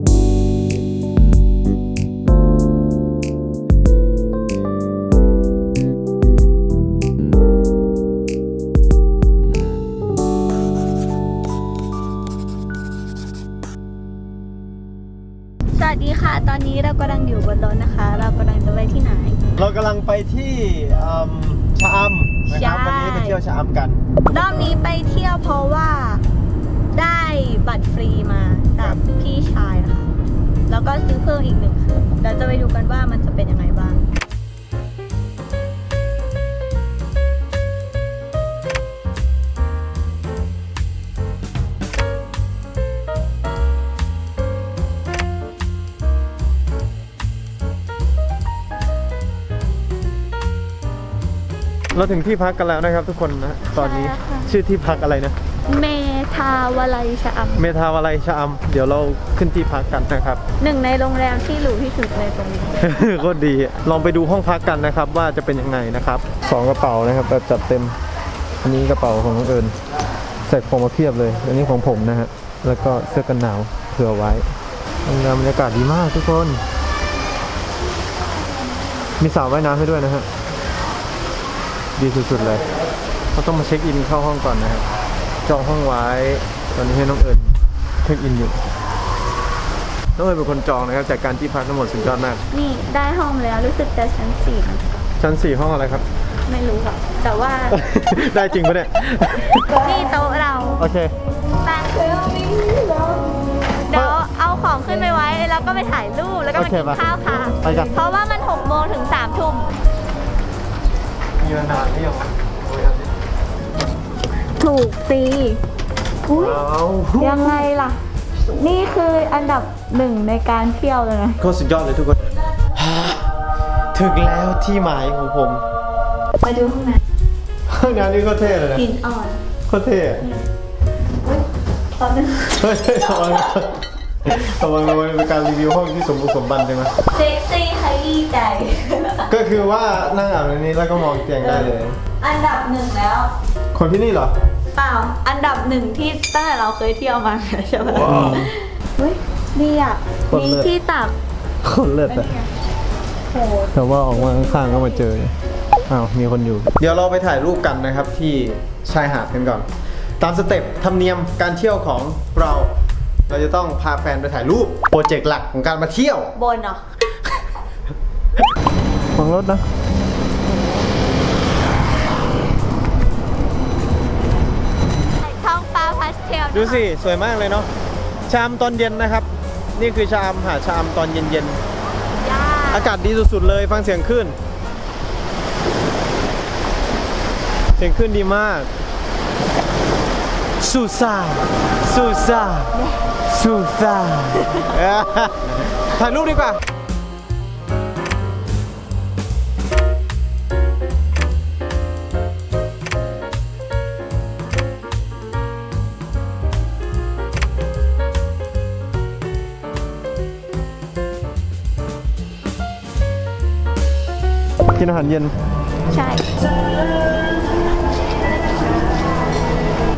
สวัสดีค่ะ ตอนนี้เรากำลังอยู่บนรถนะคะ เรากำลังจะไปที่ไหน เรากำลังไปที่อืมชะอำนะครับใช่ วันนี้ไปเที่ยวชะอำกัน รอบนี้ไปเที่ยวเพราะว่าได้บัตรฟรีมา จากพี่ชายนะคะ แล้วก็ซื้อเพิ่มอีกหนึ่งคืนเดี๋ยวจะไปดูกันว่ามันจะเป็นยังไงบ้างเราถึงที่พักกันแล้วนะครับทุกคนนะ ตอนนี้ใช่ค่ะชื่อที่พักอะไรนะ เมทาวาลัยชะอเมทาวาลัยชะอำเดี๋ยวเราขึ้นที่พักกันนะครับำหนึ่งในโรงแรมที่หรูที่สุดในตรงนี้ก็ดี ลองไปดูห้องพักกันนะครับ ว่าจะเป็นยังไงนะครับสองกระเป๋านะครับแบบจัดเต็ม อันนี้กระเป๋าของน้องเอิญใส่ของมาเพียบเลย อันนี้ของผมนะฮะ แล้วก็เสื้อกันหนาวเผื่อไว้โรงแรมบรรยากาศดีมากทุกคน มีสระว่ายน้ำให้ด้วยนะฮะ ดีสุดๆเลย เราต้องมาเช็คอินเข้าห้องก่อนนะครับ จองห้องไว้ ตอนนี้ให้น้องเอิญเช็คอินอยู่ น้องเอิญเป็นคนจองนะครับจากการที่พักทั้งหมดสุดยอดมาก นี่ได้ห้องแล้วรู้สึกจะชั้นสี่นะชั้นสี่ห้องอะไรครับ ไม่รู้ค่ะแต่ว่า ได้จริงปะเนี่ย นี่โต๊ะเราโอเค ไปเดี๋ยวเอาของขึ้นไปไว้ แล้วก็ไปถ่ายรูปแล้วก็มาโอเคกินปะข้าวค่ะ ไปกัน เพราะว่ามัน6โมงถึง3ทุ่ม มีมานานหรือยังวะโอ้ยอันนี้ ถูกสิอุ้ยว้าวยังไงล่ะ นี่คืออันดับหนึ่งในการเที่ยวเลยนะโคตรสุดยอดเลยทุกคน ถึงแล้วที่หมายของผมมาดูข้างในห้องน้ำนี่ก็เท่เลยนะหินอ่อนโคตรเท่อะอุ้ยตอนนึงเฮ้ยระวังนะระวังระวังเป็นการรีวิวห้องที่สมบูรณ์สมบันใช่ไหมเซ็กซี่ขยี้ใจ ก็คือว่านั่งอาบในนี้แล้วก็มองเตียงได้เลย อันดับหนึ่งแล้ว คนที่นี่เหรอเปล่า อันดับหนึ่งที่ตั้งแต่เราเคยเที่ยวมาใช่ไหมเฮ้ยดีอะคนมีเลิศ ที่ตักคนเลิศอะโหแต่ว่าออกมาข้างๆก็มาเจอเนี่ยอ้าวมีคนอยู่ เดี๋ยวเราไปถ่ายรูปกันนะครับที่ชายหาดกันก่อน ตามสเต็ปธรรมเนียมการเที่ยวของเรา เราจะต้องพาแฟนไปถ่ายรูปโปรเจกต์หลักของการมาเที่ยว บนเหรอของรถนะ ดูสิ สวยมากเลยเนาะชามตอนเย็นนะครับ นี่คือชามหาดชามตอนเย็นย่าๆอากาศดีสุดๆเลยฟังเสียงคลื่นเสียงคลื่นดีมากซูซาซูซาซูซาถ่ายรูปดีกว่าาหารเย็น ใช่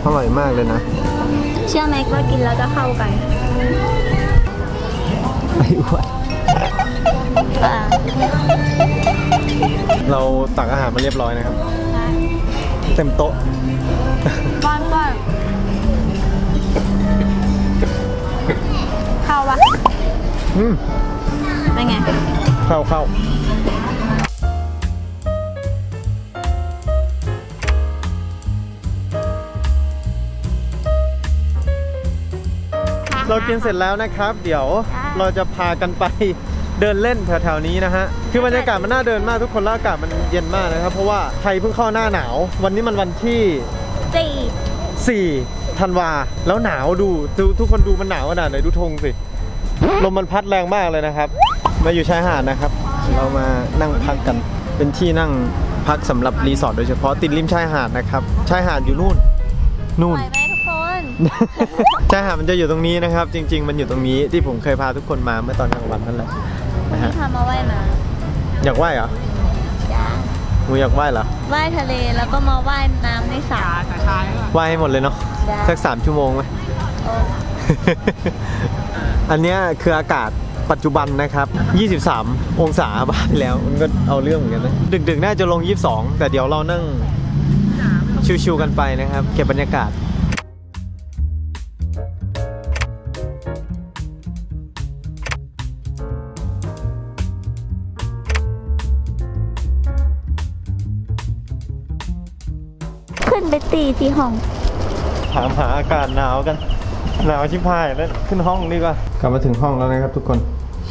อร่อยมากเลยนะ เชื่อไหมว่ากินแล้วจะเข้ากันไอ้อ้วนอ่าเราตักอาหารมาเรียบร้อยนะครับ เต็มโต๊ะ ก้อนก้อนเข้าปะอืมเป็นไง เข้าเข้า เรากินเสร็จแล้วนะครับ เดี๋ยวเราจะพากันไปเดินเล่นแถวๆนี้นะฮะ คือบรรยากาศมันน่าเดินมากทุกคนแล้วอากาศมันเย็นมากนะครับ เพราะว่าไทยเพิ่งเข้าหน้าหนาว วันนี้มันวันที่สี่4ธันวา แล้วหนาวดูดูทุกคนดูมันหนาวขนาดไหนดูธงสิ ลมมันพัดแรงมากเลยนะครับ มาอยู่ชายหาดนะครับ เรามานั่งพักกัน เป็นที่นั่งพักสำหรับรีสอร์ทโดยเฉพาะติดริมชายหาดนะครับ ชายหาดอยู่นู่นสนู่วน ยไหมทุกคนชายหาดมันจะอยู่ตรงนี้นะครับ จริง ๆ มันอยู่ตรงนี้ที่ผมเคยพาทุกคนมาเมื่อตอนกลางวันนั่นแหละนะฮะที่พามาว่ายน้อยากว่ายเหรอำจ้าหนูอยากว่ายเหรอว่ายทะเลแล้วก็มาว่ายน้ำในสระว่ายให้หมดเลยเนาะได้สักสามชั่วโมงไหมโอ้ออันเนี้ยคืออากาศปัจจุบันนะครับ 23 องศาบ้าไปแล้ว มันก็เอาเรื่องเหมือนกันนะ ดึกๆ น่าจะลง 22 แต่เดี๋ยวเรานั่งชิวๆกันไปนะครับ เก็บบรรยากาศ นไปตีที่ห้อง ถามหาอากาศหนาวกัน หนาวชิบหายแล้วขึ้นห้องดีกว่ากลับมาถึงห้องแล้วนะครับทุกคน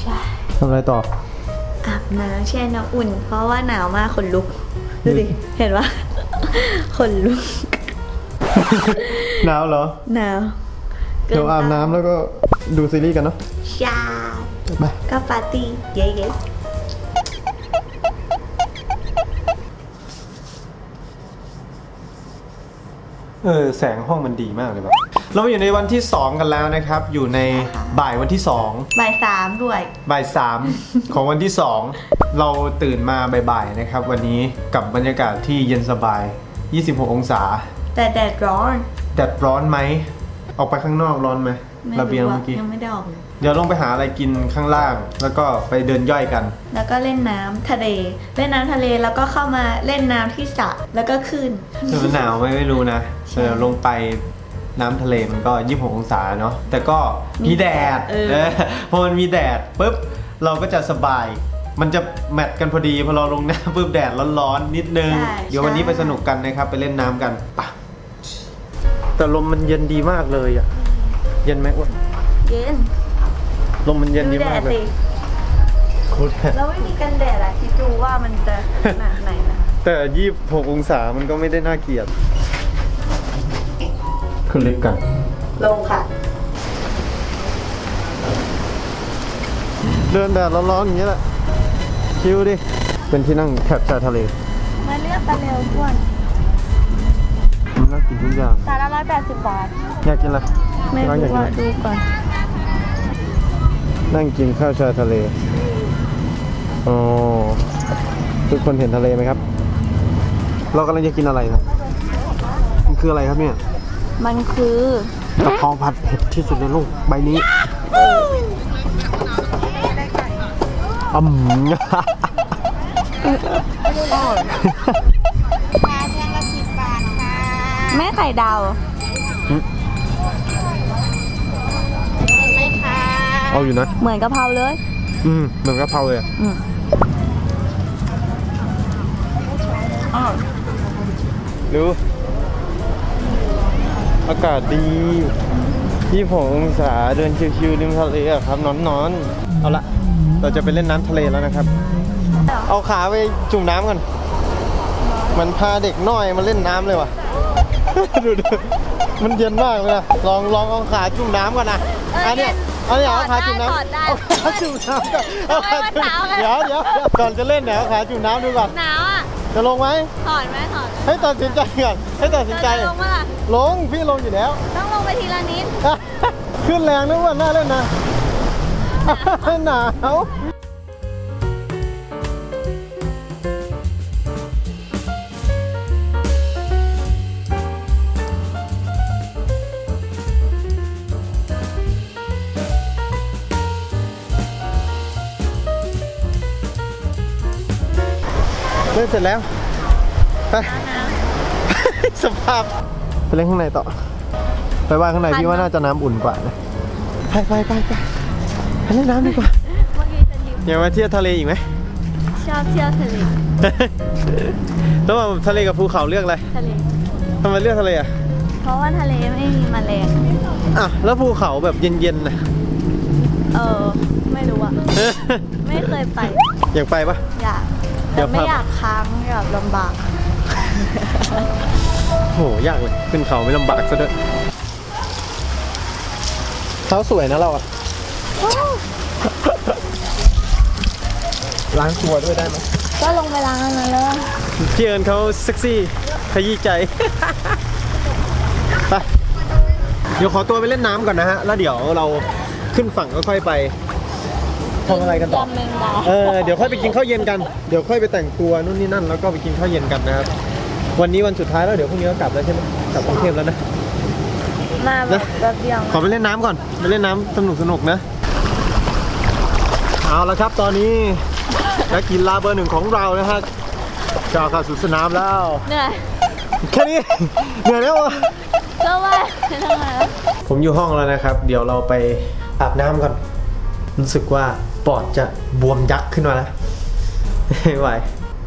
ใช่ทำอะไรต่ออาบน้ำแช่น้ำอุ่น เพราะว่าหนาวมากขนลุกดูดิเห็นปะขนลุกหนาวเหรอหนาวเดี๋ยวอาบน้ำแล้วก็ดูซีรีส์กันเนาะใช่ไปก็ปาร์ตี้เย้ เออแสงห้องมันดีมากเลยแบบเราอยู่ในวันที่ 2 กันแล้วนะครับ อยู่ในบ่ายวันที่2ๆบ่ายสามด้วย บ่ายสาม ของวันที่ 2 เราตื่นมาบ่ายๆนะครับ วันนี้กับบรรยากาศที่เย็นสบาย 26 องศา แต่แดดร้อน แดดร้อนไหม ออกไปข้างนอกร้อนไหม ไม่ระเบียงรู้เมื่อกี้อะยังไม่ได้ออกเลยเดี๋ยวลงไปหาอะไรกินข้างล่าง แล้วก็ไปเดินย่อยกัน แล้วก็เล่นน้ำทะเล เล่นน้ำทะเลแล้วก็เข้ามาเล่นน้ำที่สระแล้วก็ขึ้นจะมันหนาวไหมไม่รู้นะเดี๋ยวลงไปน้ำทะเลมันก็26องศาเนาะแต่ก็มีแดดเออ เออพอมันมีแดดปุ๊บเราก็จะสบาย มันจะแมทกันพอดีพอเราลงน้ำปุ๊บแดดร้อนๆนิดนึง ใช่เดี๋ยววันนี้ใช่ ไปสนุกกันนะครับ ไปเล่นน้ำกันปะแต่ลมมันเย็นดีมากเลยอะ เย็นไหมอ้วนเย็นลมมันเย็นดูดีแดมากดเลยสิโคตรแดดแล้วไม่มีกันแดดอะคิดดูว่ามันจะขนาดไหนนะคะแต่ยี่สิบหกองศามันก็ไม่ได้น่าเกลียดขึ้นลิฟต์กัน ลงค่ะ เดินแดดร้อนๆอย่างนี้แหละชิวดิ เป็นที่นั่งแคบชายทะเล มาเลือกกันเร็วอ้วนมันน่ากินทุกอย่างจานละร้อยแปดสิบบาท อยากกินอะไร ไม่น้องอยากรู้กินว่าอะไรดูก่อน นั่งกินข้าวชายทะเล อ๋อ ทุกคนเห็นทะเลไหมครับ เรากำลังจะกินอะไรนะมันคืออะไรครับเนี่ย มันคือกะเพราผัดเผ็ดที่สุดในโลกใบนี้อืมแม่ไข่ดาว เอาอยู่นะ เหมือนกะเพราเลย อืมเหมือนกะเพราเลยอะอืมอ๋อดูอากาศดียี่หกองศาเดินชิวๆริมทะเลอะครับนอนนอนๆเอาละเราจะไปเล่นน้ำทะเลแล้วนะครับ เอาขาไปจุ่มน้ำกันมันพาเด็กน้อยมาเล่นน้ำเลยว่ะ ดูดูมันเย็นมากเลยนะลองลองเอาขาจุ่มน้ำก่อนนะอันเนี้ย อันเนี้ยเอาขาจุ่มน้ำเอาขาจุ่มน้ำก่อนเอาขาจุ่มเดี๋ยวเดี๋ยวก่อนจะเล่นเนี่ยเอาขาจุ่มน้ำดูก่อนหนาวอะจะลงไหมถอดไหมถอดให้ตัดสินใจก่อนให้ตัดสินใจเราจะลงมาล่ะลงพี่ลงอยู่แล้ว ต้องลงไปทีละนิดขึ้นแรงนะว่าน่าเล่นนะหนาว เล่นเสร็จแล้ว ไป สภาพ ไปเล่นข้างในต่อ ไปว่ายข้างในพี่ว่าน่าจะน้ำอุ่นกว่านะ ไปไปไปไปไปเล่นน้ำดีกว่าเมื่อกี้ฉันยิ้มอยากมาเที่ยวทะเลอีกไหม ชอบเที่ยวทะเลระหว่างทะเลกับภูเขาเลือกอะไรทะเล ทำไมเลือกทะเลอะ เพราะว่าทะเลไม่มีแมลงอะแล้วภูเขาแบบเย็นๆนะเออ ไม่รู้อะไม่เคยไป อยากไปปะอยาก เดี๋แต่ยวไม่พาอยากค้างอยากลำบาก โหยากเลยขึ้นเขาไม่ลำบากซะด้วยเท้าสวยนะเราอะล้างตัวด้วยได้ไหมก็ลงไปล้างอันนั้นแล้วอะพี่เอิญเขาเซ็กซี่ขยี้ใจ ไปเดี๋ยวขอตัวไปเล่นน้ำก่อนนะฮะ แล้วเดี๋ยวเราขึ้นฝั่งก็ค่อยไป ทำอะไรกันต่อยำแมงดาเออ เดี๋ยวค่อยไปกินข้าวเย็นกัน เดี๋ยวค่อยไปแต่งตัวนู่นนี่นั่นแล้วก็ไปกินข้าวเย็นกันนะครับ วันนี้วันสุดท้ายแล้วเดี๋ยวพรุ่งนี้ก็กลับแล้วใช่ไหมกลับกรุงเทพแล้วนะ มาแบบแป๊บเดียวขอไปเล่นน้ำก่อน ไปเล่นน้ำสนุกสนุกๆนะ เอาละครับตอนนี้นักกีฬาเบอร์หนึ่งของเรานะฮะก้าวเข้าสู่สนามแล้ว เหนื่อยแค่นี้ เหนื่อยแล้วอะก็ว่าจะทำไมล่ะผมอยู่ห้องแล้วนะครับ เดี๋ยวเราไปอาบน้ำก่อน รู้สึกว่าปอดจะบวมยักษ์ขึ้นมาแล้วไม่ไหว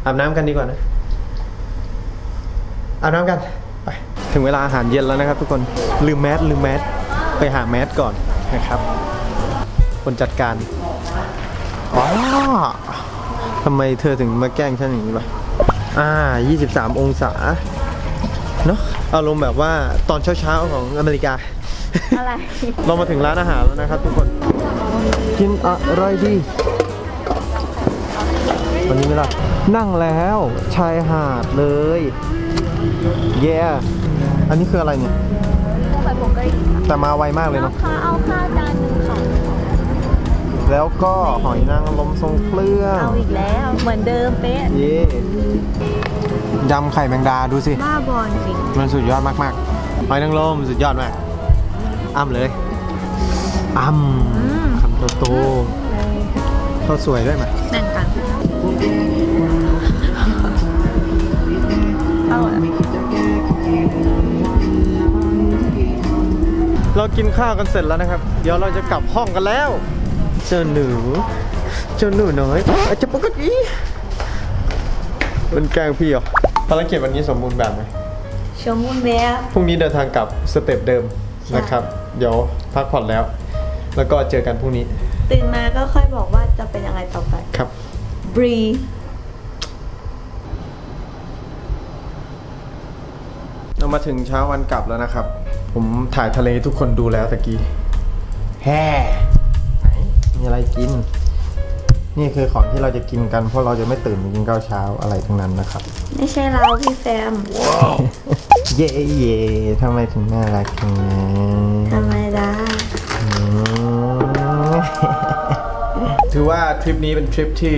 อาบน้ำกันดีกว่านะอาบน้ำกันไปถึงเวลาอาหารเย็นแล้วนะครับ ทุกคนลืมแมสลืมแมสไปหาแมสก่อนนะครับ คนจัดการอ๋อทำไมเธอถึงมาแกล้งฉันอย่างนี้วะอ่า 23 องศาเนอะอารมณ์แบบว่าตอนเช้าๆของอเมริกา อะไร เรามาถึงร้านอาหารแล้วนะครับทุกคน กินอะไรดี วันนี้ไหมล่ะนั่งแล้วชายหาดเลย เย้อันนี้คืออะไรเนี่ยพวกไข่ผงกะหรี่ค่ะแต่มาไวมากเลยแล้วเนาะค่ะเอาข้าวจานหนึ่งค่ะแล้วก็หอยนางรมทรงเครื่องเอาอีกแล้วเหมือนเดิมเป๊ะเย่ยำไข่แมงดาดูสิบ้าบอลจริงมันสุดยอดมากๆหอยนางรมสุดยอดมากอ้ำเลยอ้ำคำ โตๆข้าวสวยด้วยไหมแบ่งกันเอาอะเรากินข้าวกันเสร็จแล้วนะครับ เดี๋ยวเราจะกลับห้องกันแล้ว เจ้าหนู เจ้าหนูน้อยอาจจะปกติเป็นแกล้งพี่เหรอภารกิจวันนี้สมบูรณ์แบบไหมชมมุนแม่พรุ่งนี้เดินทางกลับสเต็ปเดิมนะครับ เดี๋ยวพักผ่อนแล้ว แล้วก็เจอกันพรุ่งนี้ตื่นมาก็ค่อยบอกว่าจะเป็นยังไงต่อไป ครับ บรี เรามาถึงเช้าวันกลับแล้วนะครับ ผมถ่ายทะเลให้ทุกคนดูแล้วตะกี้ แฮ่ไหนมีอะไรกิน นี่คือของที่เราจะกินกัน เพราะเราจะไม่ตื่นมากินข้าวเช้าอะไรทั้งนั้นนะครับ ไม่ใช่เราพี่แฟมเย่เย่ทำไมถึงน่ารักจังนะธรรมดา ถือว่าทริปนี้เป็นทริปที่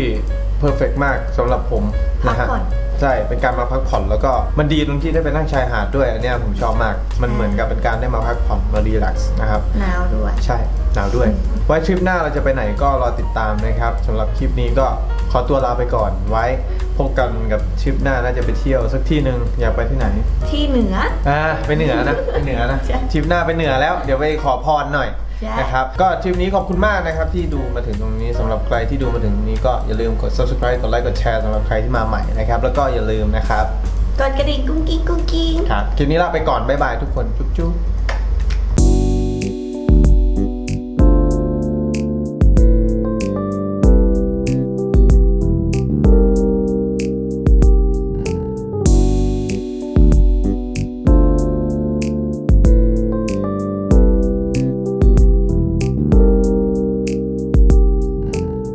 เพอร์เฟกมากสำหรับผมนะฮะพักผ่อน ใช่เป็นการมาพักผ่อนแล้วก็มันดีตรงที่ได้ไปนั่งชายหาดด้วยอันเนี้ยผมชอบมาก มันเหมือนกับเป็นการได้มาพักผ่อนมารีแลกซ์นะครับ หนาวด้วย ใช่หนาวด้วย ไว้ทริปหน้าเราจะไปไหนก็รอติดตามนะครับสำหรับคลิปนี้ก็ขอตัวลาไปก่อนไว้พบกันกับทริปหน้าน่าจะไปเที่ยวสักที่หนึ่งอยากไปที่ไหนที่เหนือ อ่าไปเหนือนะไปเหนือนะใช่ ทริปหน้าไปเหนือแล้ว เดี๋ยวไปขอพรหน่อยใช่ นะครับ ก็ทริปนี้ขอบคุณมากนะครับที่ดูมาถึงตรงนี้สำหรับใครที่ดูมาถึงตรงนี้ก็อย่าลืมกด subscribe กดไลค์กดแชร์สำหรับใครที่มาใหม่นะครับแล้วก็อย่าลืมนะครับกดกระดิ่งกุ้งกิ้งกุ้งกิ้งครับคลิปนี้ลาไปก่อนบ๊ายบายทุกคนจุ๊บจุ๊บ